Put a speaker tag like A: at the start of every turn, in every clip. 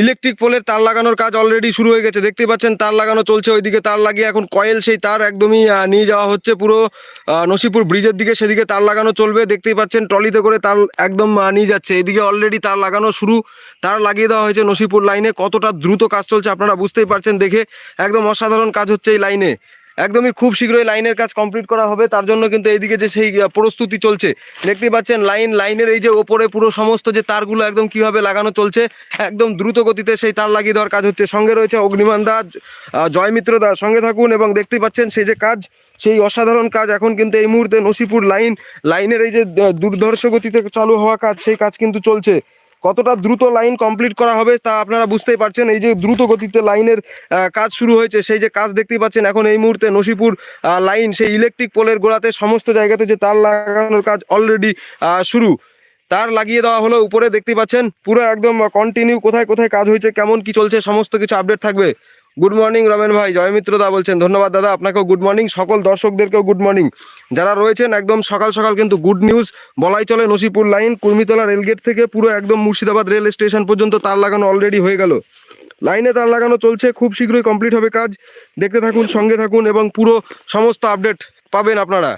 A: Electric পোলের তার লাগানোর কাজ অলরেডি শুরু হয়ে গেছে। দেখতে পাচ্ছেন, তার লাগানো চলছে ওইদিকে, তার লাগিয়ে এখন কয়েল সেই তার একদমই নিয়ে যাওয়া হচ্ছে পুরো নসিপুর ব্রিজের দিকে, সেদিকে তার লাগানো চলবে। দেখতেই পাচ্ছেন, ট্রলিতে করে তার একদম নিয়ে যাচ্ছে। এদিকে অলরেডি তার লাগানো শুরু, তার লাগিয়ে দেওয়া হয়েছে নসিপুর লাইনে। কতটা দ্রুত কাজ চলছে আপনারা বুঝতেই পারছেন, দেখে একদম অসাধারণ কাজ হচ্ছে এই লাইনে। একদমই খুব শীঘ্রই লাইনের কাজ কমপ্লিট করা হবে। তার জন্য কিন্তু এইদিকে যে সেই প্রস্তুতি চলছে দেখতে পাচ্ছেন লাইন, লাইনের এই যে ওপরে পুরো সমস্ত যে তারগুলো একদম কীভাবে লাগানো চলছে, একদম দ্রুত গতিতে সেই তার লাগিয়ে দেওয়ার কাজ হচ্ছে। সঙ্গে রয়েছে অগ্নিমান দা জয়মিত্র দা সঙ্গে থাকুন এবং দেখতে পাচ্ছেন সেই যে কাজ, সেই অসাধারণ কাজ এখন কিন্তু এই মুহূর্তে নসিপুর লাইন, লাইনের এই যে দুর্ধর্ষ গতিতে চালু হওয়া কাজ, সেই কাজ কিন্তু চলছে। কতটা দ্রুত লাইন কমপ্লিট করা হবে তা আপনারা বুঝতেই পারছেন। এই যে দ্রুত গতিতে লাইনের কাজ শুরু হয়েছে, সেই যে কাজ দেখতেই পাচ্ছেন, এখন এই মুহূর্তে নসিপুর লাইন সেই ইলেকট্রিক পোলের গোড়াতে সমস্ত জায়গাতে যে তার লাগানোর কাজ অলরেডি শুরু। তার লাগিয়ে দেওয়া হলো, উপরে দেখতে পাচ্ছেন, পুরো একদম কন্টিনিউ কোথায় কোথায় কাজ হয়েছে, কেমন কি চলছে, সমস্ত কিছু আপডেট থাকবে। গুড মর্নিং রমেন ভাই জয়মিত্র দা বলছেন, ধন্যবাদ দাদা, আপনাকেও গুড মর্নিং সকল দর্শকদেরকেও গুড মর্নিং যারা রয়েছেন, একদম সকাল সকাল কিন্তু গুড নিউজ বলাই চলে নসিপুর লাইন কুর্মিতলা রেলগেট থেকে পুরো একদম মুর্শিদাবাদ রেল স্টেশন পর্যন্ত তার লাগানো অলরেডি হয়ে গেল। লাইনে তার লাগানো চলছে, খুব শীঘ্রই কমপ্লিট হবে কাজ। দেখতে থাকুন, সঙ্গে থাকুন এবং পুরো সমস্ত আপডেট পাবেন আপনারা।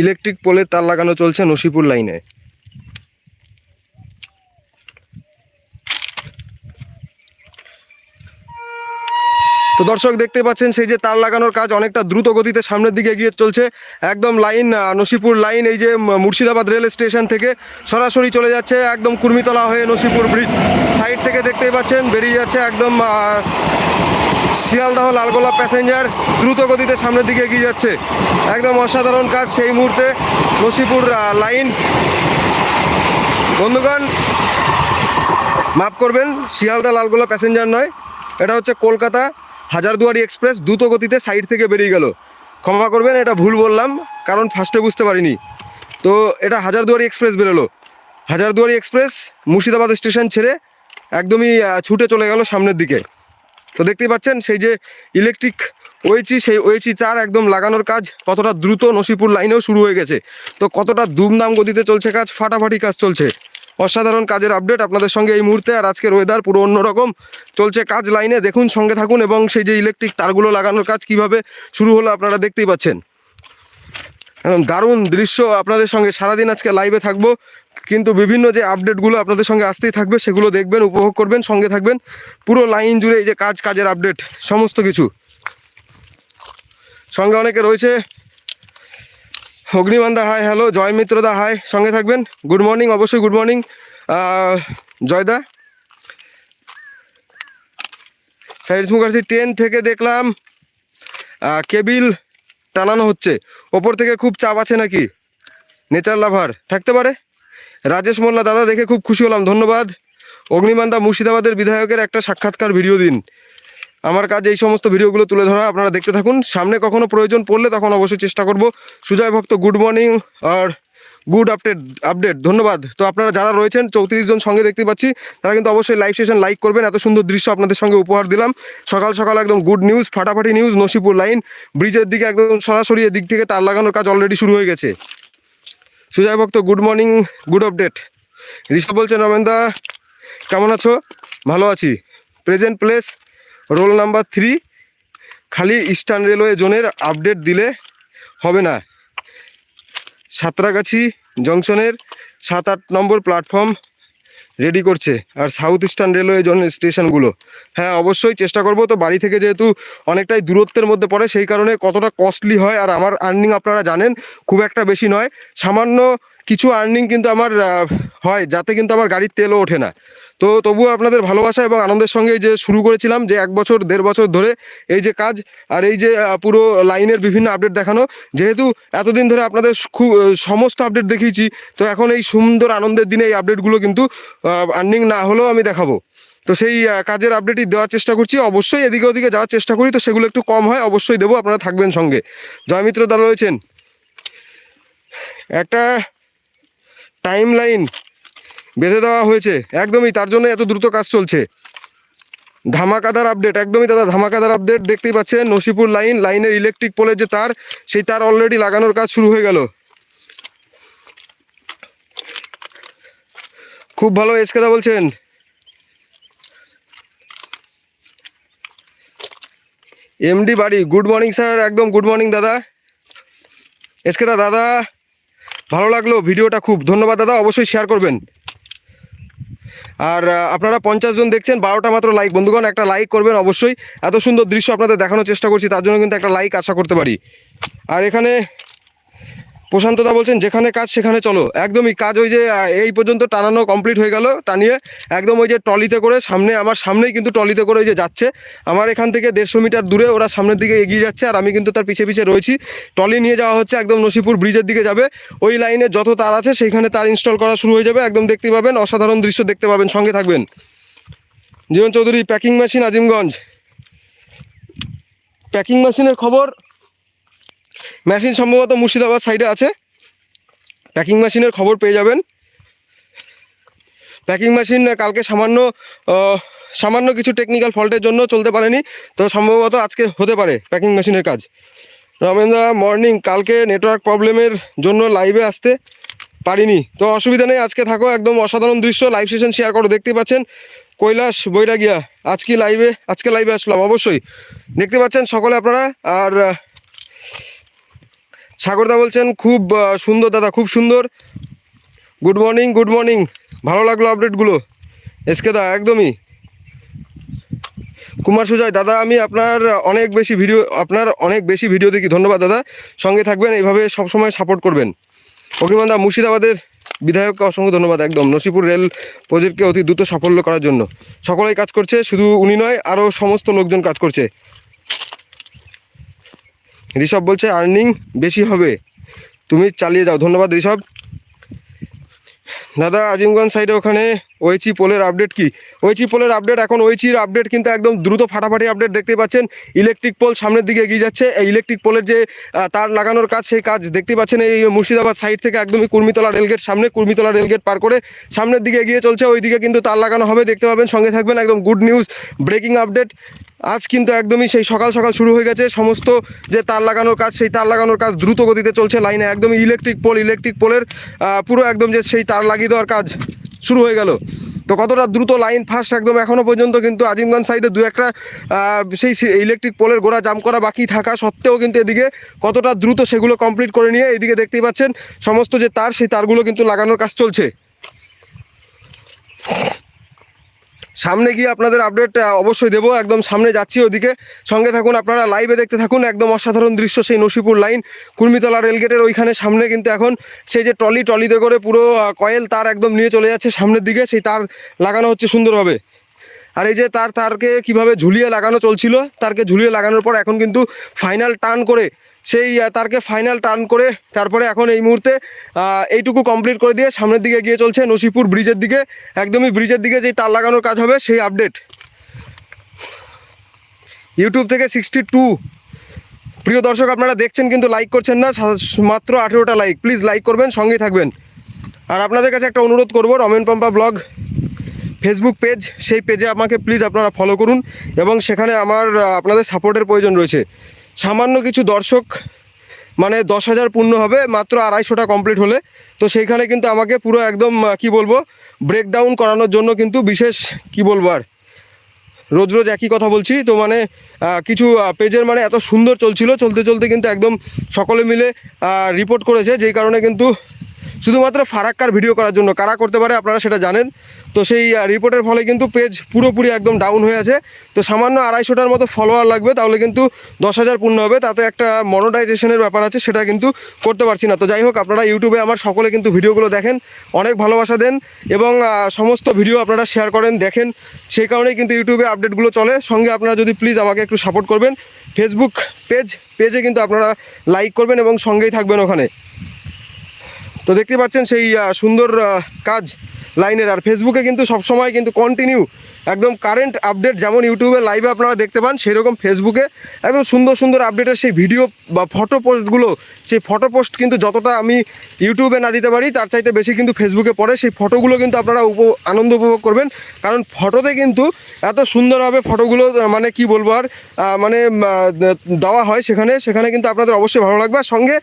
A: ইলেকট্রিক পোলে তার লাগানো চলছে নসিপুর লাইনে। তো দর্শক দেখতে পাচ্ছেন, সেই যে তার লাগানোর কাজ অনেকটা দ্রুত গতিতে সামনের দিকে এগিয়ে চলছে। একদম লাইন নসিপুর লাইন, এই যে মুর্শিদাবাদ রেল স্টেশন থেকে সরাসরি চলে যাচ্ছে একদম কুর্মিতলা হয়ে নসিপুর ব্রিজ। সাইড থেকে দেখতেই পাচ্ছেন, বেরিয়ে যাচ্ছে একদম শিয়ালদহ লালগোলা প্যাসেঞ্জার দ্রুত গতিতে সামনের দিকে এগিয়ে যাচ্ছে। একদম অসাধারণ কাজ সেই মুহূর্তে নসিপুর লাইন। বন্ধুগণ, মাফ করবেন শিয়ালদা লালগোলা প্যাসেঞ্জার নয়, এটা হচ্ছে কলকাতা হাজারদুয়ারি এক্সপ্রেস, দ্রুত গতিতে সাইড থেকে বেরিয়ে গেল। ক্ষমা করবেন, এটা ভুল বললাম, কারণ ফার্স্টে বুঝতে পারিনি। তো এটা হাজারদুয়ারি এক্সপ্রেস বেরোলো। হাজারদুয়ারি এক্সপ্রেস মুর্শিদাবাদ স্টেশন ছেড়ে একদমই ছুটে চলে গেল সামনের দিকে। তো দেখতেই পাচ্ছেন, সেই যে ইলেকট্রিক ওয়েচি সেই ওয়েচি তার একদম লাগানোর কাজ কতটা দ্রুত নসিপুর লাইনেও শুরু হয়ে গেছে। তো কতটা দুমদাম গতিতে চলছে কাজ, ফাটাফাটি কাজ চলছে। অসাধারণ কাজের আপডেট আপনাদের সঙ্গে এই মুহূর্তে, আর আজকের ওয়েদার পুরো অন্যরকম। চলছে কাজ লাইনে দেখুন সঙ্গে থাকুন, এবং সেই যে ইলেকট্রিক তারগুলো লাগানোর কাজ কীভাবে শুরু হলো আপনারা দেখতেই পাচ্ছেন। একদম দারুণ দৃশ্য আপনাদের সঙ্গে সারাদিন আজকে লাইভে থাকব। কিন্তু বিভিন্ন যে আপডেটগুলো আপনাদের সঙ্গে আসতেই থাকবে, সেগুলো দেখবেন, উপভোগ করবেন, সঙ্গে থাকবেন। পুরো লাইন জুড়ে এই যে কাজ, কাজের আপডেট সমস্ত কিছু। সঙ্গে অনেকে রয়েছে। অগ্নিমান্দা হাই হ্যালো জয় মিত্রদা হাই সঙ্গে থাকবেন। গুড মর্নিং অবশ্যই গুড মর্নিং জয়দা সাইডস মুখার্জি টেন থেকে দেখলাম। কেবিল টানানো হচ্ছে। ওপর থেকে খুব চাপ আছে নাকি? নেচার লাভার, থাকতে পারে? রাজেশ মোল্লা, দাদা দেখে খুব খুশি হলাম, ধন্যবাদ। অগ্নিমান্দা মুর্শিদাবাদের বিধায়কের একটা সাক্ষাৎকার ভিডিও দিন। আমার কাজ এই সমস্ত ভিডিওগুলো তুলে ধরা, আপনারা দেখতে থাকুন। সামনে কখনো প্রয়োজন পড়লে তখন অবশ্যই চেষ্টা করব। সুজয় ভক্ত গুড মর্নিং আর গুড আপডেট আপডেট, ধন্যবাদ। তো আপনারা যারা রয়েছেন, চৌত্রিশ জন সঙ্গে দেখতে পাচ্ছি, তারা কিন্তু অবশ্যই লাইভ সেশন লাইক করবেন। এত সুন্দর দৃশ্য আপনাদের সঙ্গে উপহার দিলাম। সকাল সকাল একদম গুড নিউজ ফাটাফাটি নিউজ নসিপুর লাইন ব্রিজের দিকে একদম সরাসরি এদিক থেকে তার লাগানোর কাজ অলরেডি শুরু হয়ে গেছে। Sujoy Bhakta good morning good update Rishabh বলছেন রমেনদা কেমন আছো? ভালো আছি। Present place roll number three খালি ইস্টার্ন রেলওয়ে জোনের আপডেট দিলে হবে না। সাঁতরাগাছি জংশনের সাত আট নম্বর প্ল্যাটফর্ম রেডি করছে। আর সাউথ ইস্টার্ন রেলওয়ে জন স্টেশনগুলো। হ্যাঁ অবশ্যই চেষ্টা করব। তো বাড়ি থেকে যেহেতু অনেকটাই দূরত্বের মধ্যে পড়ে, সেই কারণে কতটা কস্টলি হয় আর আমার আর্নিং আপনারা জানেন, খুব একটা বেশি নয়। সামান্য কিছু আর্নিং কিন্তু আমার হয়, যাতে কিন্তু আমার গাড়ির তেলও ওঠে না। তো তবুও আপনাদের ভালোবাসা এবং আনন্দের সঙ্গে যে শুরু করেছিলাম, যে এক বছর, দেড় বছর ধরে এই যে কাজ আর এই যে পুরো লাইনের বিভিন্ন আপডেট দেখানো, যেহেতু এতদিন ধরে আপনাদের খুব সমস্ত আপডেট দেখিয়েছি, তো এখন এই সুন্দর আনন্দের দিনে এই আপডেটগুলো কিন্তু আর্নিং না হলেও আমি দেখাবো। তো সেই কাজের আপডেটই দেওয়ার চেষ্টা করছি। অবশ্যই এদিকে ওদিকে যাওয়ার চেষ্টা করি, তো সেগুলো একটু কম হয়, অবশ্যই দেবো, আপনারা থাকবেন সঙ্গে। জয়মিত্র দা রয়েছেন। একটা টাইম লাইন বেঁধে দেওয়া হয়েছে। একদমই তার জন্য এত দ্রুত কাজ চলছে। ধামাকাদার আপডেট, একদমই দাদা, ধামাকাদার আপডেট দেখতেই পাচ্ছেন নসিপুর লাইন, লাইনের ইলেকট্রিক পোলের যে তার, সেই তার অলরেডি লাগানোর কাজ শুরু হয়ে গেল। খুব ভালো এসকেদা বলছেন। এমডি বাড়ি গুড মর্নিং স্যার একদম গুড মর্নিং দাদা। এসকেদা দাদা ভালো লাগল, ভিডিওটা খুব। ধন্যবাদ দাদা, অবশ্যই শেয়ার করবেন। আর আপনারা পঞ্চাশ জন দেখছেন, বারোটা মাত্র লাইক বন্ধুগণ, একটা লাইক করবেন অবশ্যই। এত সুন্দর দৃশ্য আপনাদের দেখানোর চেষ্টা করছি, তার জন্য কিন্তু একটা লাইক আশা করতে পারি। আর এখানে প্রশান্তদা বলছেন, যেখানে কাজ, সেখানে চলো। একদমই কাজ ওই যে এই পর্যন্ত টানানো কমপ্লিট হয়ে গেল টানিয়ে, একদম ওই যে ট্রলিতে করে সামনে, আমার সামনেই কিন্তু ট্রলিতে করে ওই যে যাচ্ছে। আমার এখান থেকে দেড়শো মিটার দূরে ওরা সামনের দিকে এগিয়ে যাচ্ছে আর আমি কিন্তু তার পিছে পিছে রয়েছি। ট্রলি নিয়ে যাওয়া হচ্ছে একদম নসিপুর ব্রিজের দিকে যাবে। ওই লাইনে যত তার আছে, সেইখানে তার ইনস্টল করা শুরু হয়ে যাবে। একদম দেখতে পাবেন, অসাধারণ দৃশ্য দেখতে পাবেন। সঙ্গে থাকবেন। Jiban Chowdhury packing machine Azimganj. Packing মেশিনের খবর মেশিন সম্ভবত মুর্শিদাবাদ সাইডে আছে। প্যাকিং মেশিনের খবর পেয়ে যাবেন। প্যাকিং মেশিন কালকে সামান্য সামান্য কিছু টেকনিক্যাল ফল্টের জন্য চলতে পারেনি। তো সম্ভবত আজকে হতে পারে প্যাকিং মেশিনের কাজ। রমেনদা মর্নিং কালকে নেটওয়ার্ক প্রবলেমের জন্য লাইভে আসতে পারিনি। তো অসুবিধা নেই, আজকে থাকো। একদম অসাধারণ দৃশ্য লাইভ সেশন শেয়ার করো। দেখতে পাচ্ছেন কৈলাস বৈরাগিয়া। আজকে লাইভে আজকে লাইভে আসলাম, অবশ্যই। দেখতে পাচ্ছেন সকলে আপনারা। আর সাগরদা বলছেন, খুব সুন্দর দাদা, খুব সুন্দর। গুড মর্নিং গুড মর্নিং ভালো লাগল আপডেটগুলো এসকে দা, একদমই। কুমার সুজয়, দাদা, আমি আপনার অনেক বেশি ভিডিও আপনার অনেক বেশি ভিডিও দেখি। ধন্যবাদ, দাদা। সঙ্গে থাকবেন, এইভাবে সবসময় সাপোর্ট করবেন। অগ্নিমান দা মুর্শিদাবাদের বিধায়ককে অসংখ্য ধন্যবাদ, একদম। নসিপুর রেল প্রজেক্টকে অতি দ্রুত সাফল্য করার জন্য। সকলেই কাজ করছে, শুধু উনি নয় আরও সমস্ত লোকজন কাজ করছে। ঋষভ বলছে আর্নিং বেশি হবে। তুমি চালিয়ে যাও। ধন্যবাদ ঋষভ। দাদা আজিমগঞ্জ সাইডে ওখানে ওইচি পোলের আপডেট কি? ওইচি পোলের আপডেট এখন ওইচির আপডেট কিন্তু একদম দ্রুত ফাটাফাটি আপডেট দেখতে পাচ্ছেন। ইলেকট্রিক পোল সামনের দিকে এগিয়ে যাচ্ছে। এই ইলেকট্রিক পোলের যে তার লাগানোর কাজ, সেই কাজ দেখতে পাচ্ছেন এই মুর্শিদাবাদ সাইড থেকে একদমই কুর্মিতলা রেলগেট সামনে, কুর্মিতলা রেলগেট পার করে সামনের দিকে এগিয়ে চলছে। ওইদিকে কিন্তু তার লাগানো হবে, দেখতে পাবেন। সঙ্গে থাকবেন একদম গুড নিউজ ব্রেকিং আপডেট আজ কিন্তু একদমই সেই সকাল সকাল শুরু হয়ে গেছে। সমস্ত যে তার লাগানোর কাজ, সেই তার লাগানোর কাজ দ্রুত গতিতে চলছে। লাইনে একদমই ইলেকট্রিক পোল ইলেকট্রিক পোলের পুরো একদম যে সেই তার লাগিয়ে দেওয়ার কাজ শুরু হয়ে গেল। তো কতটা দ্রুত লাইন ফার্স্ট একদম এখনও পর্যন্ত কিন্তু আজিমগঞ্জ সাইডে দু একটা সেই ইলেকট্রিক পোলের গোড়া জাম করা বাকি থাকা সত্ত্বেও কিন্তু এদিকে কতটা দ্রুত সেগুলো কমপ্লিট করে নিয়ে এদিকে দেখতেই পাচ্ছেন, সমস্ত যে তার, সেই তারগুলো কিন্তু লাগানোর কাজ চলছে। সামনে গিয়ে আপনাদের আপডেট অবশ্যই দেবো। একদম সামনে যাচ্ছি ওদিকে। সঙ্গে থাকুন, আপনারা লাইভে দেখতে থাকুন। একদম অসাধারণ দৃশ্য সেই নসিপুর লাইন কুর্মিতলা রেলগেটের ওইখানে সামনে কিন্তু এখন সেই যে ট্রলি ট্রলিতে করে পুরো কয়েল তার একদম নিয়ে চলে যাচ্ছে সামনের দিকে। সেই তার লাগানো হচ্ছে সুন্দরভাবে। আর এই যে তার, তারকে কীভাবে ঝুলিয়ে লাগানো চলছিল, তারকে ঝুলিয়ে লাগানোর পর এখন কিন্তু ফাইনাল টার্ন করে, সেই তারকে ফাইনাল টার্ন করে, তারপরে এখন এই মুহূর্তে এইটুকু কমপ্লিট করে দিয়ে সামনের দিকে গিয়ে চলছে নসিপুর ব্রিজের দিকে। একদমই ব্রিজের দিকে যেই তার লাগানোর কাজ হবে, সেই আপডেট ইউটিউব থেকে সিক্সটি টু প্রিয় দর্শক, আপনারা দেখছেন কিন্তু লাইক করছেন না মাত্র আঠেরোটা লাইক প্লিজ লাইক করবেন, সঙ্গেই থাকবেন। আর আপনাদের কাছে একটা অনুরোধ করব, Ramen Pampa blog. Facebook page সেই পেজে আমাকে প্লিজ আপনারা ফলো করুন এবং সেখানে আমার আপনাদের সাপোর্টের প্রয়োজন রয়েছে। সামান্য কিছু দর্শক মানে দশ হাজার পূর্ণ হবে, মাত্র আড়াইশোটা কমপ্লিট হলে। তো সেইখানে কিন্তু আমাকে পুরো একদম কি বলব ব্রেকডাউন করানোর জন্য কিন্তু বিশেষ, কি বলব আর, রোজ রোজ একই কথা বলছি। তো মানে কিছু পেজের মানে এত সুন্দর চলছিল, চলতে চলতে কিন্তু একদম সকলে মিলে রিপোর্ট করেছে, যেই কারণে কিন্তু শুধুমাত্র ফারাক্কার ভিডিও করার জন্য। কারা করতে পারে আপনারা সেটা জানেন। তো সেই রিপোর্টের ফলে কিন্তু পেজ পুরোপুরি একদম ডাউন হয়ে আছে। তো সামান্য আড়াইশোটার মতো ফলোয়ার লাগবে, তাহলে কিন্তু দশ হাজার পূর্ণ হবে। তাতে একটা মনোটাইজেশনের ব্যাপার আছে, সেটা কিন্তু করতে পারছি না। তো যাই হোক, আপনারা ইউটিউবে আমার সকলে কিন্তু ভিডিওগুলো দেখেন, অনেক ভালোবাসা দেন এবং সমস্ত ভিডিও আপনারা শেয়ার করেন, দেখেন। সেই কারণেই কিন্তু ইউটিউবে আপডেটগুলো চলে। সঙ্গে আপনারা যদি প্লিজ আমাকে একটু সাপোর্ট করবেন ফেসবুক পেজ পেজে কিন্তু আপনারা লাইক করবেন এবং সঙ্গেই থাকবেন ওখানে। তো দেখতে পাচ্ছেন সেই সুন্দর কাজ লাইনের। আর ফেসবুকে কিন্তু সবসময় কিন্তু কন্টিনিউ একদম কারেন্ট আপডেট যেমন ইউটিউবে লাইভে আপনারা দেখতে পান, সেরকম ফেসবুকে একদম সুন্দর সুন্দর আপডেটের সেই ভিডিও বা ফটো পোস্টগুলো সেই ফটো পোস্ট কিন্তু যতটা আমি ইউটিউবে না দিতে পারি, তার চাইতে বেশি কিন্তু ফেসবুকে পড়ে। সেই ফটোগুলো কিন্তু আপনারা উপ, আনন্দ উপভোগ করবেন। কারণ ফটোতে কিন্তু এত সুন্দরভাবে ফটোগুলো মানে কি বলব আর মানে দেওয়া হয় সেখানে। সেখানে কিন্তু আপনাদের অবশ্যই ভালো লাগবে। সঙ্গে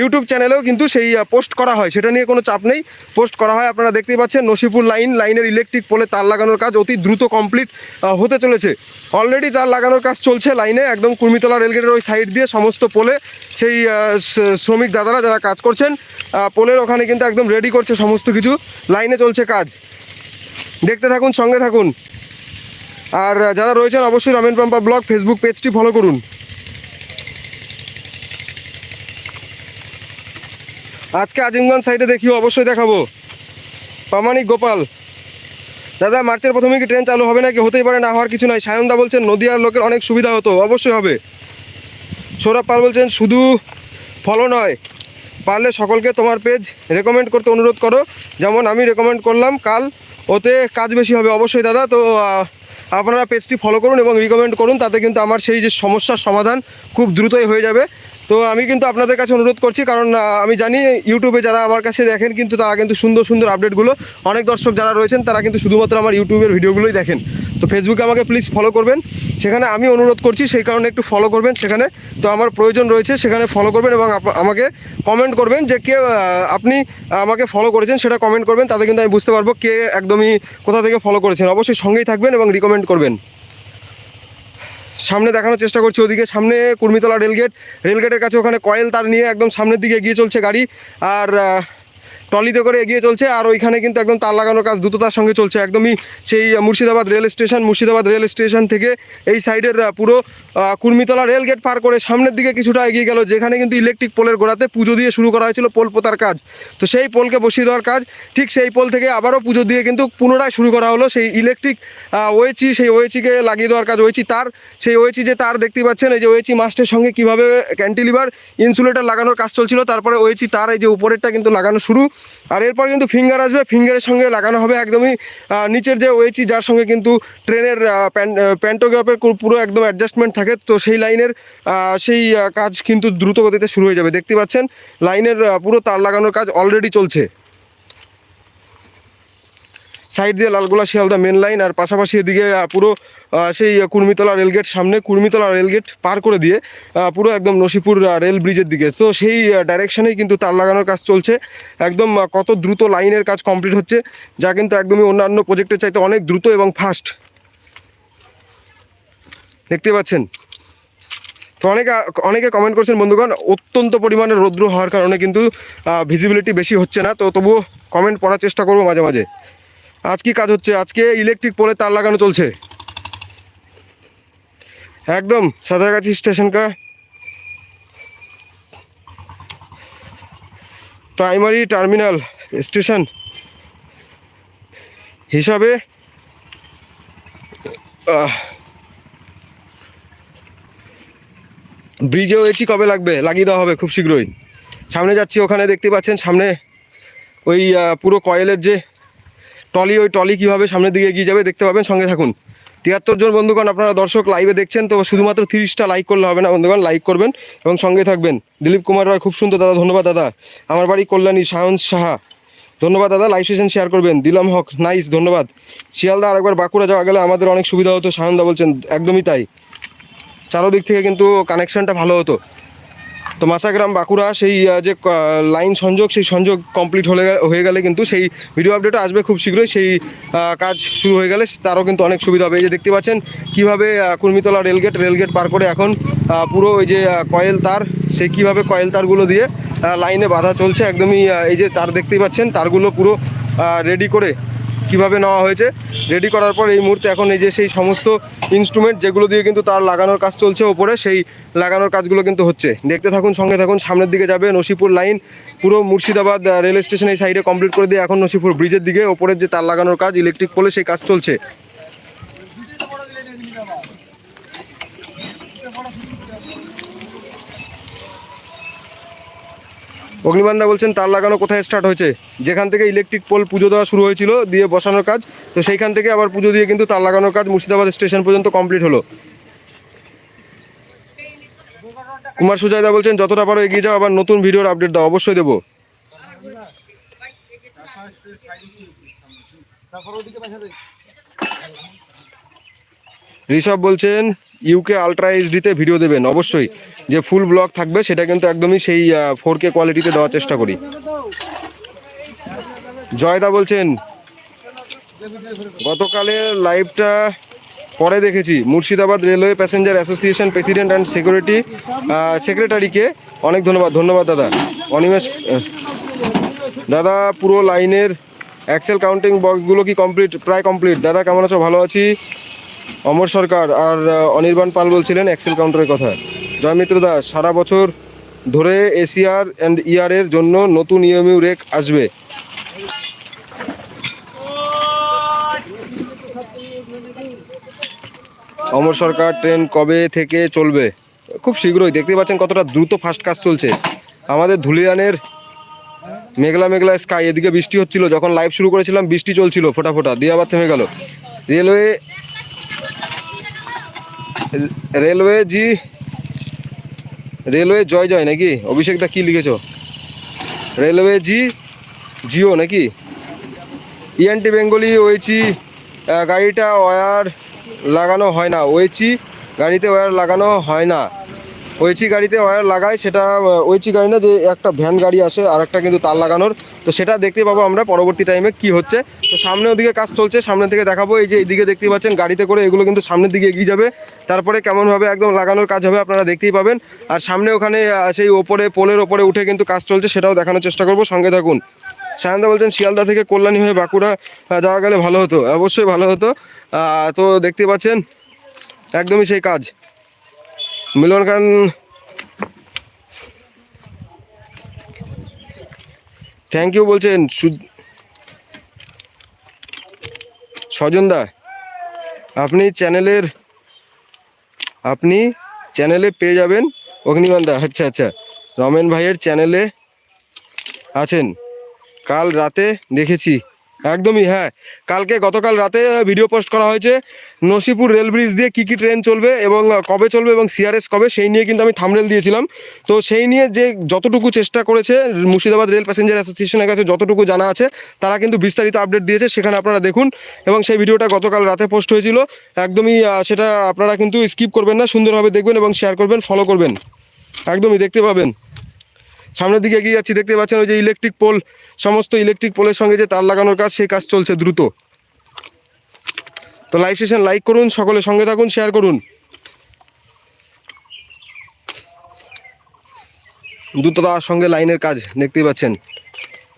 A: ইউটিউব চ্যানেলেও কিন্তু সেই পোস্ট করা হয়। সেটা নিয়ে কোনো চাপ নেই। পোস্ট করা হয়, আপনারা দেখতেই পাচ্ছেন। নসিপুর লাইন লাইনের ইলেকট্রিক পোলে তার লাগানোর কাজ অতি দ্রুত কমপ্লিট হতে চলেছে। অলরেডি তার লাগানোর কাজ চলছে লাইনে, একদম কুর্মিতলা রেলগেটের ওই সাইড দিয়ে সমস্ত পোলে, সেই শ্রমিক দাদারা যারা কাজ করছেন পোলের ওখানে কিন্তু একদম রেডি করছে সমস্ত কিছু। লাইনে চলছে কাজ। দেখতে থাকুন, সঙ্গে থাকুন। আর যারা রয়েছেন অবশ্যই রমেন পাম্পা ব্লগ ফেসবুক পেজটি ফলো করুন। আজকে আজিমগঞ্জ সাইডে দেখিও, অবশ্যই দেখাবো। প্রামাণিক গোপাল। দাদা, মার্চের প্রথমে কি ট্রেন চালু হবে নাকি? হতেই পারে না, হওয়ার কিছু নয় সায়নদা বলছেন, নদীয়ার লোকের অনেক সুবিধা হতো। অবশ্যই হবে। সৌরভ পাল বলছেন, শুধু ফলো নয়, পারলে সকলকে তোমার পেজ রেকমেন্ড করতে অনুরোধ করো। যেমন আমি রেকমেন্ড করলাম, কাল ওতে কাজ বেশি হবে। অবশ্যই দাদা, তো আপনারা পেজটি ফলো করুন এবং রিকমেন্ড করুন। তাতে কিন্তু আমার সেই যে সমস্যার সমাধান খুব দ্রুতই হয়ে যাবে। তো আমি কিন্তু আপনাদের কাছে অনুরোধ করছি, কারণ আমি জানি ইউটিউবে যারা আমার কাছে দেখেন কিন্তু তারা কিন্তু সুন্দর সুন্দর আপডেটগুলো, অনেক দর্শক যারা রয়েছেন তারা কিন্তু শুধুমাত্র আমার ইউটিউবের ভিডিওগুলোই দেখেন। তো ফেসবুকে আমাকে প্লিজ ফলো করবেন। সেখানে আমি অনুরোধ করছি, সেই কারণে একটু ফলো করবেন সেখানে। তো আমার প্রয়োজন রয়েছে, সেখানে ফলো করবেন এবং আমাকে কমেন্ট করবেন যে কে আপনি আমাকে ফলো করেছেন, সেটা কমেন্ট করবেন, তাতে কিন্তু আমি বুঝতে পারব কে একদমই কোথা থেকে ফলো করেছেন। অবশ্যই সঙ্গেই থাকবেন এবং রিকমেন্ড করবেন। সামনে দেখানোর চেষ্টা করছি ওদিকে। সামনে কুর্মিতলা রেলগেট। রেলগেটের কাছে ওখানে কয়েল তার নিয়ে একদম সামনের দিকে এগিয়ে চলছে গাড়ি। আর ট্রলিতে করে এগিয়ে চলছে আর ওইখানে কিন্তু একদম তার লাগানোর কাজ দ্রুততার সঙ্গে চলছে। একদমই সেই Murshidabad rail station, Murshidabad rail station থেকে এই সাইডের পুরো কুর্মিতলা রেল গেট পার করে সামনের দিকে কিছুটা এগিয়ে গেল, যেখানে কিন্তু ইলেকট্রিক পোলের গোড়াতে পুজো দিয়ে শুরু করা হয়েছিল পোল পোতার কাজ। তো সেই পোলকে বসিয়ে দেওয়ার কাজ, ঠিক সেই পোল থেকে আবারও পুজো দিয়ে কিন্তু পুনরায় শুরু করা হলো সেই ইলেকট্রিক ওয়েচি, সেই ওয়েচিকে লাগিয়ে দেওয়ার কাজ। ওয়েচি তার, সেই ওয়েচি যে তার দেখতে পাচ্ছেন, এই যে ওয়েচি মাস্টের সঙ্গে কীভাবে ক্যান্টিলিভার ইনসুলেটার লাগানোর কাজ চলছিল, তারপরে ওয়েচি তার এই যে উপরেরটা কিন্তু লাগানো শুরু। আর এরপর কিন্তু ফিঙ্গার আসবে, ফিঙ্গারের সঙ্গে লাগানো হবে একদমই নিচের যে ওয়েচি যার সঙ্গে কিন্তু ট্রেনের প্যান্টোগ্রাফের পুরো একদম অ্যাডজাস্টমেন্ট থাকে, তো সেই লাইনের সেই কাজ কিন্তু দ্রুত গতিতে শুরু হয়ে যাবে। দেখতে পাচ্ছেন, লাইনের পুরো তার লাগানোর কাজ অলরেডি চলছে। সাইড দিয়ে লালগোলা শিয়ালদা মেন লাইন আর পাশাপাশি এদিকে পুরো সেই কুর্মিতলা রেলগেট সামনে, কুর্মিতলা রেলগেট পার করে দিয়ে পুরো একদম নসিপুর রেল ব্রিজের দিকে। তো সেই ডাইরেকশনেই কিন্তু তার লাগানোর কাজ চলছে। একদম কত দ্রুত লাইনের কাজ কমপ্লিট হচ্ছে, যা কিন্তু একদমই অন্যান্য প্রজেক্টের চাইতে অনেক দ্রুত এবং ফাস্ট দেখতে পাচ্ছেন? তো অনেকে অনেকে কমেন্ট করছেন, বন্ধুগণ, অত্যন্ত পরিমাণে রৌদ্র হওয়ার কারণে কিন্তু ভিজিবিলিটি বেশি হচ্ছে না। তো তবুও কমেন্ট পড়ার চেষ্টা করব মাঝে মাঝে। আজ কি কাজ হচ্ছে? আজকে ইলেকট্রিক পোলে তার লাগানো চলছে। একদম সাঁতরাগাছি স্টেশন কা। প্রাইমারি টার্মিনাল স্টেশন হিসাবে আহ, ব্রিজে হয়েছি কবে লাগবে? লাগিয়ে দেওয়া হবে খুব শীঘ্রই। সামনে যাচ্ছি ওখানে দেখতে পাচ্ছেন সামনে ওই পুরো কয়েলের যে টলি ওই টলি কীভাবে সামনের দিকে এগিয়ে যাবে দেখতে পাবেন, সঙ্গে থাকুন। তিয়াত্তর জন বন্ধুগণ, আপনারা দর্শক লাইভে দেখছেন, তো শুধুমাত্র তিরিশটা লাইক করলে হবে না বন্ধুগণ লাইক করবেন এবং সঙ্গে থাকবেন। দিলীপ কুমার রায়, খুব সুন্দর দাদা, ধন্যবাদ দাদা। আমার বাড়ি কল্যাণী, সায়ন সাহা। ধন্যবাদ দাদা লাইভ সেশন শেয়ার করবেন। দিলাম হক নাইস ধন্যবাদ। শিয়ালদা আর একবার বাঁকুড়া যাওয়া গেলে আমাদের অনেক সুবিধা হতো, সায়নদা বলছেন, একদমই তাই। চারোদিক থেকে কিন্তু কানেকশানটা ভালো হতো। তো মাসাগ্রাম বাঁকুড়া সেই যে লাইন সংযোগ, সেই সংযোগ কমপ্লিট হলে হয়ে গেলে কিন্তু সেই ভিডিও আপডেট আসবে খুব শীঘ্রই। সেই কাজ শুরু হয়ে গেলে তারও কিন্তু অনেক সুবিধা হবে। এই যে দেখতে পাচ্ছেন কীভাবে কুর্মিতলা রেলগেট রেলগেট পার করে এখন পুরো ওই যে কয়েল তার সেই কীভাবে কয়েল তারগুলো দিয়ে লাইনে বাধা চলছে, একদমই এই যে তার দেখতেই পাচ্ছেন, তারগুলো পুরো রেডি করে কীভাবে নেওয়া হয়েছে রেডি করার পর এই মুহূর্তে এখন এই যে সেই সমস্ত ইনস্ট্রুমেন্ট যেগুলো দিয়ে কিন্তু তার লাগানোর কাজ চলছে ওপরে, সেই লাগানোর কাজগুলো কিন্তু হচ্ছে। দেখতে থাকুন, সঙ্গে থাকুন, সামনের দিকে যাবে নসিপুর লাইন পুরো মুর্শিদাবাদ রেল স্টেশন এই সাইডে কমপ্লিট করে দিয়ে এখন নসিপুর ব্রিজের দিকে, ওপরের যে তার লাগানোর কাজ ইলেকট্রিক পোলে সেই কাজ চলছে। অগ্নিবান্ধা বলছেন, তার লাগানো কোথায় স্টার্ট হয়েছে? যেখান থেকে ইলেকট্রিক পোল পুজো দেওয়া শুরু হয়েছিল, দিয়ে বসানোর কাজ, তো সেইখান থেকে আবার পুজো দিয়ে কিন্তু তার লাগানোর কাজ মুর্শিদাবাদ স্টেশন পর্যন্ত কমপ্লিট হলো। কুমার সুজয়দা বলছেন, যতটা পারো এগিয়ে যাও, আবার নতুন ভিডিওর আপডেট দাও, অবশ্যই দেবো। ঋষভ বলছেন ইউকে আলট্রা এইচডিতে ভিডিও দেবেন, অবশ্যই। যে ফুল ব্লগ থাকবে, সেটা কিন্তু একদমই সেই ফোর কে কোয়ালিটিতে দেওয়ার চেষ্টা করি। জয়দা বলছেন, গতকালের লাইভটা পরে দেখেছি। Murshidabad railway passenger association president and security সেক্রেটারিকে অনেক ধন্যবাদ ধন্যবাদ দাদা। অনিমেষ দাদা, পুরো লাইনের অ্যাক্সেল কাউন্টিং বক্সগুলো কি কমপ্লিট প্রায় কমপ্লিট দাদা, কেমন আছো? ভালো আছি? অমর সরকার আর অনির্বাণ পাল বলছিলেন এক্সেল কাউন্টারের কথা। জয়মিত্র দাস, সারা বছর ধরে এসিআর অ্যান্ড ইআর এর জন্য নতুন ইএমইউ রেক আসবে। অমর সরকার ট্রেন কবে থেকে চলবে? খুব শীঘ্রই। দেখতে পাচ্ছেন কতটা দ্রুত ফাস্ট কাজ চলছে। আমাদের ধুলিয়ানের মেঘলা মেঘলা স্কাই এদিকে বৃষ্টি হচ্ছিল। যখন লাইভ শুরু করেছিলাম, বৃষ্টি চলছিল, ফোটা ফোটা। দিয়ে আবার থেমে গেল। রেলওয়ে রেলওয়ে জি, রেলওয়ে জয় জয় নাকি? অভিষেক দা কি লিখেছ? রেলওয়ে জি, জিও নাকি? ইএনটি বেঙ্গলি ওয়েচি গাড়িটা ওয়্যার লাগানো হয় না। ওয়েচি গাড়িতে ওয়্যার লাগানো হয় না। ওয়েচি গাড়িতে ওয়্যার লাগায়, সেটা ওয়েচি গাড়ি না, যে একটা ভ্যান গাড়ি আসে, আর একটা কিন্তু তার লাগানোর। তো সেটা দেখতে পাবো আমরা পরবর্তী টাইমে কি হচ্ছে। তো সামনে ওদিকে কাজ চলছে সামনে থেকে দেখাবো। এই যে এইদিকে দেখতে পাচ্ছেন, গাড়িতে করে এগুলো কিন্তু সামনের দিকে এগিয়ে যাবে। তারপরে কেমনভাবে একদম লাগানোর কাজ হবে, আপনারা দেখতেই পাবেন। আর সামনে ওখানে সেই ওপরে, পোলের ওপরে উঠে কিন্তু কাজ চলছে, সেটাও দেখানোর চেষ্টা করব। সঙ্গে থাকুন। সায়ন্দা বলছেন, শিয়ালদা থেকে কল্যাণী হয়ে বাঁকুড়া যাওয়া গেলে ভালো হতো। অবশ্যই ভালো হতো। তো দেখতে পাচ্ছেন, একদমই সেই কাজ। মিলন খান। থ্যাংক ইউ বলছেন, সু- স্বজনদা আপনি চ্যানেলের, আপনি চ্যানেলে পেয়ে যাবেন অগ্নিমান্দা আচ্ছা আচ্ছা রমেন ভাইয়ের চ্যানেলে আছেন। কাল রাতে দেখেছি। একদমই হ্যাঁ। কালকে গতকাল রাতে ভিডিও পোস্ট করা হয়েছে, নসিপুর রেল ব্রিজ দিয়ে কী কী ট্রেন চলবে এবং কবে চলবে এবং সিআরএস কবে, সেই নিয়ে কিন্তু আমি থামরেল দিয়েছিলাম। তো সেই নিয়ে যে যতটুকু চেষ্টা করেছে, মুর্শিদাবাদ রেল প্যাসেঞ্জার অ্যাসোসিয়েশনের কাছে যতটুকু জানা আছে, তারা কিন্তু বিস্তারিত আপডেট দিয়েছে, সেখানে আপনারা দেখুন। এবং সেই ভিডিওটা গতকাল রাতে পোস্ট হয়েছিল। একদমই সেটা আপনারা কিন্তু স্কিপ করবেন না, সুন্দরভাবে দেখবেন এবং শেয়ার করবেন ফলো করবেন। একদমই, দেখতে পাবেন। সামনের দিকে এগিয়ে যাচ্ছি, দেখতে পাচ্ছেন ওই যে ইলেকট্রিক পোল সমস্ত ইলেকট্রিক পোলের সঙ্গে যে তার লাগানোর কাজ, সেই কাজ চলছে দ্রুত। তো লাইভ সেশন লাইক করুন, সকলে সঙ্গে থাকুন শেয়ার করুন। দ্রুত দ্রুততার সঙ্গে লাইনের কাজ, দেখতেই পাচ্ছেন।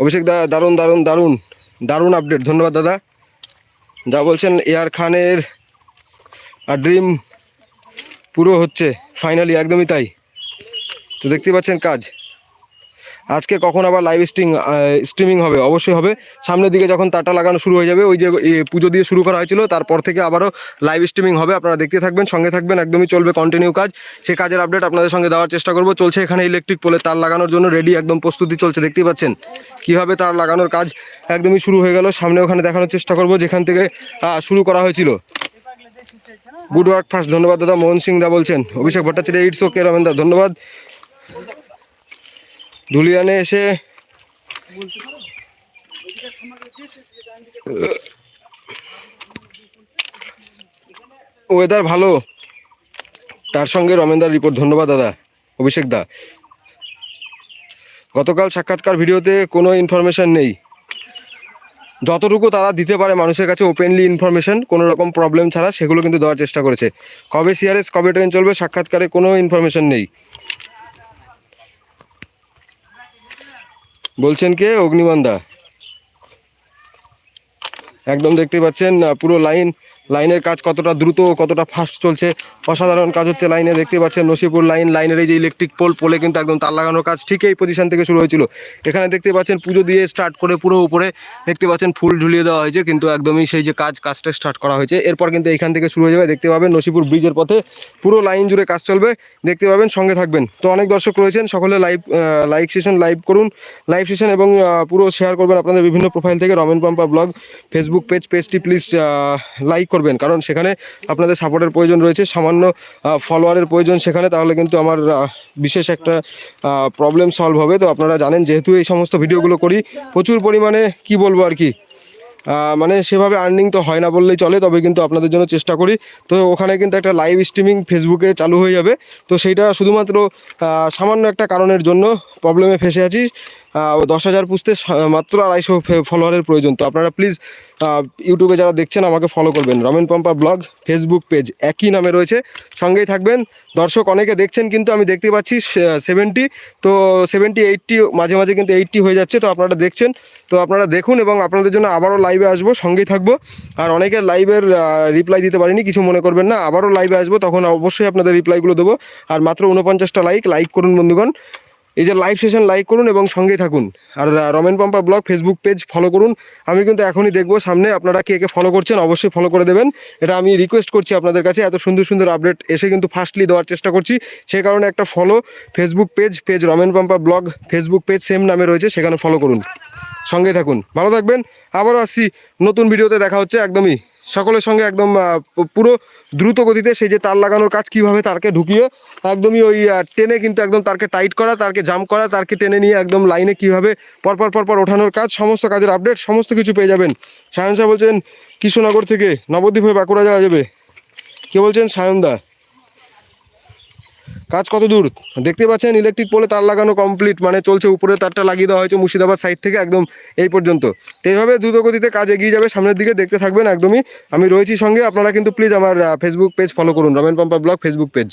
A: অভিষেক দা, দারুণ দারুণ দারুণ দারুণ আপডেট ধন্যবাদ দাদা। যা বলছেন এয়ার খানের, আর ড্রিম পুরো হচ্ছে ফাইনালি একদমই তাই। তো দেখতে পাচ্ছেন কাজ। আজকে কখন আবার লাইভ স্ট্রিং স্ট্রিমিং হবে? অবশ্যই হবে। সামনের দিকে যখন তারটা লাগানো শুরু হয়ে যাবে, ওই যে পুজো দিয়ে শুরু করা হয়েছিল, তারপর থেকে আবারও লাইভ স্ট্রিমিং হবে। আপনারা দেখতে থাকবেন, সঙ্গে থাকবেন, একদমই চলবে কন্টিনিউ কাজ। সেই কাজের আপডেট আপনাদের সঙ্গে দেওয়ার চেষ্টা করব। চলছে এখানে ইলেকট্রিক পোলে তার লাগানোর জন্য রেডি একদম প্রস্তুতি চলছে। দেখতেই পাচ্ছেন কীভাবে তার লাগানোর কাজ একদমই শুরু হয়ে গেল। সামনে ওখানে দেখানোর চেষ্টা করব, যেখান থেকে শুরু করা হয়েছিল। গুড ওয়ার্ক ফার্স্ট ধন্যবাদ দাদা। মোহন সিং দা বলছেন। অভিষেক ভট্টাচার্য ইটস ওকে রমেন দা। ধন্যবাদ। ধুলিয়ানে এসে ওয়েদার ভালো। তার সঙ্গে রমেনদার রিপোর্ট ধন্যবাদ দাদা, অভিষেক দা। গতকাল সাক্ষাৎকার ভিডিওতে কোনো ইনফরমেশন নেই। যতটুকু তারা দিতে পারে মানুষের কাছে ওপেনলি ইনফরমেশন কোনো রকম প্রবলেম ছাড়া সেগুলো কিন্তু দেওয়ার চেষ্টা করেছে। কবে সিআরএস কবে ট্রেন চলবে, সাক্ষাৎকারে কোনো ইনফরমেশন নেই। বলছেন কে? অগ্নিবান্ধা। একদম দেখতে পাচ্ছেন পুরো লাইন লাইনের কাজ কতটা দ্রুত, কতটা ফাস্ট চলছে? অসাধারণ কাজ হচ্ছে লাইনে দেখতে পাচ্ছেন নসিপুর লাইন, লাইনের এই যে ইলেকট্রিক পোল পোলে কিন্তু একদম তার লাগানোর কাজ ঠিক এই পজিশন থেকে শুরু হয়েছিল। এখানে দেখতে পাচ্ছেন পুজো দিয়ে স্টার্ট করে পুরো উপরে, দেখতে পাচ্ছেন ফুল ঝুলিয়ে দেওয়া হয়েছে, কিন্তু একদমই সেই যে কাজ, কাজটা স্টার্ট করা হয়েছে। এরপর কিন্তু এখান থেকে শুরু হয়ে যাবে, দেখতে পাবেন নসিপুর ব্রিজের পথে পুরো লাইন জুড়ে কাজ চলবে, দেখতে পাবেন সঙ্গে থাকবেন। তো অনেক দর্শক রয়েছেন, সকলে লাইভ লাইক সেশন লাইভ করুন লাইভ সেশন এবং পুরো শেয়ার করবেন আপনাদের বিভিন্ন প্রোফাইল থেকে Ramen Pampa blog Facebook page পেজটি প্লিজ লাইক করবেন। কারণ সেখানে আপনাদের সাপোর্টের প্রয়োজন রয়েছে। সামান্য ফলোয়ারের প্রয়োজন সেখানে। তাহলে কিন্তু আমার বিশেষ একটা প্রবলেম সলভ হবে। তো আপনারা জানেন, যেহেতু এই সমস্ত ভিডিওগুলো করি, প্রচুর পরিমাণে কি বলব আর কি? মানে সেভাবে আর্নিং তো হয় না বললেই চলে, তবে কিন্তু আপনাদের জন্য চেষ্টা করি। তো ওখানে কিন্তু একটা লাইভ স্ট্রিমিং ফেসবুকে চালু হয়ে যাবে। তো সেইটা শুধুমাত্র সামান্য একটা কারণের জন্য প্রবলেমে ফেসে আছি। দশ হাজার পুষতে মাত্র আড়াইশো ফলোয়ারের প্রয়োজন। তো আপনারা প্লিজ ইউটিউবে যারা দেখছেন, আমাকে ফলো করবেন। Ramen Pampa blog Facebook page একই নামে রয়েছে। সঙ্গেই থাকবেন। দর্শক অনেকে দেখছেন, কিন্তু আমি দেখতে পাচ্ছি সেভেন্টি তো সেভেন্টি এইটটি মাঝে মাঝে কিন্তু এইটটি হয়ে যাচ্ছে। তো আপনারা দেখছেন, তো আপনারা দেখুন এবং আপনাদের জন্য আবারও লাইভে আসব। সঙ্গেই থাকব। আর অনেকের লাইভের রিপ্লাই দিতে পারিনি, কিছু মনে করবেন না। আবারও লাইভে আসব, তখন অবশ্যই আপনাদের রিপ্লাইগুলো দেবো। আর মাত্র উনপঞ্চাশটা লাইক লাইক করুন বন্ধুগণ। এই যে লাইভ সেশন লাইক করুন এবং সঙ্গেই থাকুন। আর Ramen Pampa blog Facebook page follow করুন। আমি কিন্তু এখনই দেখব সামনে আপনারা কে কে ফলো করছেন, অবশ্যই ফলো করে দেবেন। এটা আমি রিকোয়েস্ট করছি আপনাদের কাছে, এত সুন্দর সুন্দর আপডেট এসে কিন্তু ফার্স্টলি দেওয়ার চেষ্টা করছি। সেই কারণে একটা follow Facebook page page Ramen Pampa blog Facebook page same নামে রয়েছে, সেখানে ফলো করুন। সঙ্গে থাকুন। ভালো থাকবেন। আবারও আসছি নতুন ভিডিওতে দেখা হচ্ছে একদমই সকলের সঙ্গে একদম পুরো দ্রুত গতিতে সেই যে তার লাগানোর কাজ কীভাবে তারকে ঢুকিয়ে একদমই ওই টেনে কিন্তু একদম তারকে টাইট করা, তারকে জাম করা, তারকে টেনে নিয়ে একদম লাইনে কীভাবে পরপর পরপর ওঠানোর কাজ, সমস্ত কাজের আপডেট সমস্ত কিছু পেয়ে যাবেন। সায়ন সাহেব বলছেন, কৃষ্ণনগর থেকে নবদ্বীপ হয়ে বাঁকুড়া যাওয়া যাবে। কে বলছেন? সায়নদা কাজ কত দূর? দেখতে পাচ্ছেন ইলেকট্রিক পোলে তার লাগানো কমপ্লিট মানে চলছে উপরে, তারটা লাগিয়ে দেওয়া হয়েছে মুর্শিদাবাদ সাইড থেকে একদম এই পর্যন্ত। তো এইভাবে দ্রুতগতিতে কাজ এগিয়ে যাবে, সামনের দিকে দেখতে থাকবেন একদমই। আমি রয়েছি সঙ্গে, আপনারা কিন্তু প্লিজ আমার ফেসবুক পেজ ফলো করুন, Ramen Pampa blog Facebook page